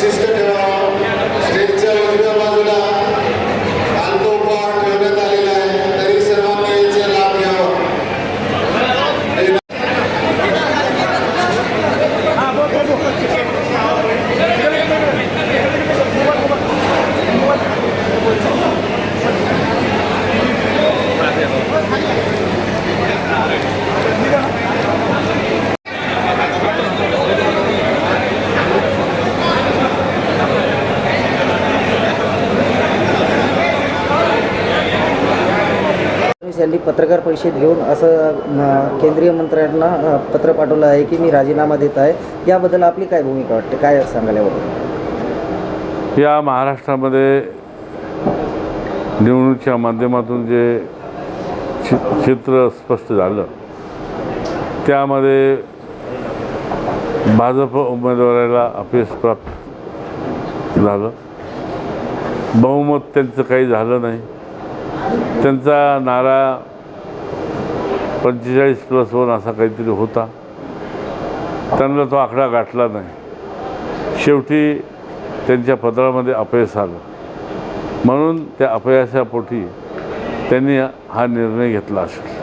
system यांनी पत्रकार परिषद घेऊन असं केंद्रीय मंत्र्यांना पत्र पाठवलं आहे की मी राजीनामा देत आहे. याबद्दल आपली काय भूमिका वाटते? काय सांगायला याबद्दल? या महाराष्ट्रामध्ये निवडणुकीच्या माध्यमातून जे चि चित्र स्पष्ट झालं त्यामध्ये भाजप उमेदवाराला अपयश प्राप्त झालं. बहुमत त्यांचं काही झालं नाही. त्यांचा नारा पंचेचाळीस प्लस वन असा काहीतरी होता. त्यांना तो आकडा गाठला नाही. शेवटी त्यांच्या पत्रामध्ये अपयश आलं. म्हणून त्या अपयशापोटी त्यांनी हा निर्णय घेतला असेल.